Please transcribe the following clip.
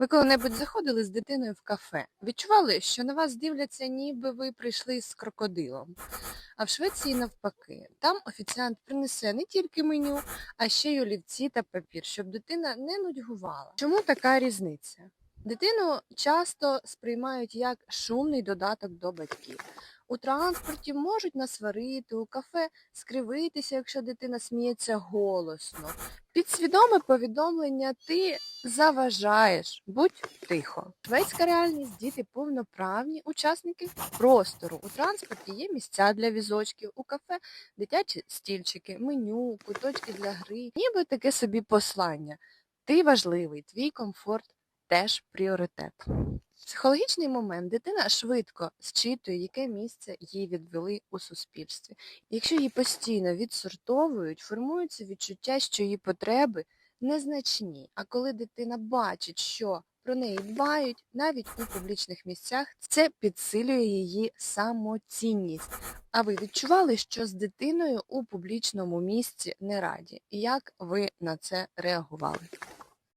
Ви коли-небудь заходили з дитиною в кафе? Відчували, що на вас дивляться, ніби ви прийшли з крокодилом. А в Швеції навпаки, там офіціант принесе не тільки меню, а ще й олівці та папір, щоб дитина не нудьгувала. Чому така різниця? Дитину часто сприймають як шумний додаток до батьків. У транспорті можуть насварити, у кафе скривитися, якщо дитина сміється голосно. Підсвідоме повідомлення ти заважаєш, будь тихо. Шведська реальність діти повноправні учасники простору. У транспорті є місця для візочків, у кафе дитячі стільчики, меню, куточки для гри. Ніби таке собі послання. Ти важливий, твій комфорт теж пріоритет. Психологічний момент дитина швидко зчитує, яке місце їй відвели у суспільстві. Якщо її постійно відсортовують, формується відчуття, що її потреби незначні. А коли дитина бачить, що про неї дбають, навіть у публічних місцях, це підсилює її самоцінність. А ви відчували, що з дитиною у публічному місці не раді? Як ви на це реагували?